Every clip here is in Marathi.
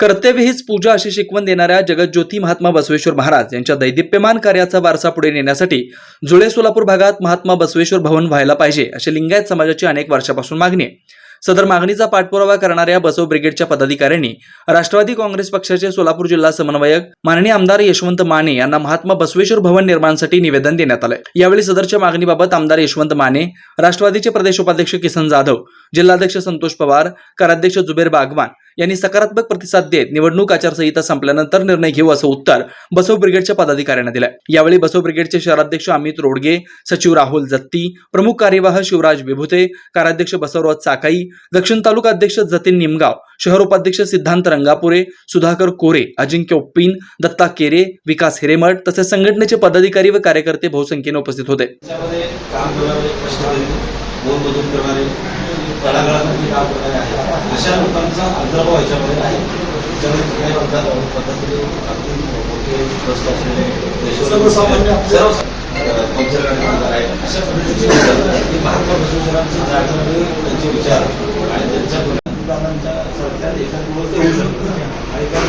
कर्तव्य हीच पूजा अशी शिकवण देणाऱ्या जगज्योती महात्मा बसवेश्वर महाराज यांच्या दैदिप्यमान कार्याचा वारसा पुढे नेण्यासाठी जुळे सोलापूर भागात महात्मा बसवेश्वर भवन व्हायला पाहिजे अशी लिंगायत समाजाची अनेक वर्षापासून मागणी आहे. सदर मागणीचा पाठपुरावा करणाऱ्या बसव ब्रिगेडच्या पदाधिकाऱ्यांनी राष्ट्रवादी काँग्रेस पक्षाचे सोलापूर जिल्हा समन्वयक माननीय आमदार यशवंत माने यांना महात्मा बसवेश्वर भवन निर्माणासाठी निवेदन देण्यात आलंय. यावेळी सदरच्या मागणीबाबत आमदार यशवंत माने राष्ट्रवादीचे प्रदेश उपाध्यक्ष किसन जाधव जिल्हाध्यक्ष संतोष पवार कराध्यक्ष जुबेर बागवान यांनी सकारात्मक प्रतिसाद देत निवडणूक आचारसंहिता संपल्यानंतर निर्णय घेऊ असं उत्तर बसव ब्रिगेडच्या पदाधिकाऱ्यांना दिलं यावेळी बसव ब्रिगेडचे शहराध्यक्ष अमित रोडगे सचिव राहुल जत्ती प्रमुख कार्यवाह शिवराज विभुते कार्याध्यक्ष बसवराज चाकाई दक्षिण तालुका अध्यक्ष जतीन निमगाव शहर उपाध्यक्ष सिद्धांत रंगापुरे सुधाकर कोरे अजिंक्य उप्पीन दत्ता केरे विकास हिरेमठ तसेच संघटनेचे पदाधिकारी व कार्यकर्ते बहुसंख्येने उपस्थित होते. तळागाळामध्ये काम करणारे आहेत अशा लोकांचा अंतर्भाव याच्यामध्ये आहे त्याच्यामध्ये कुठल्याही पद्धत पद्धतीने अगदी मोठे ग्रस्त असलेले देशभर- सर्वसामान्य आपल्या- सर्व अं, पंक्चर गाडी कामगार आहेत. अशा पद्धतीची महात्मा बसवेश्वरांची जागेमध्ये त्यांचे विचार आणि त्यांच्या दादांच्या सरकार एका दिवस होऊ शकतो आणि त्या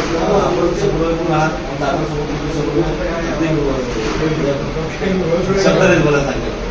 मला ते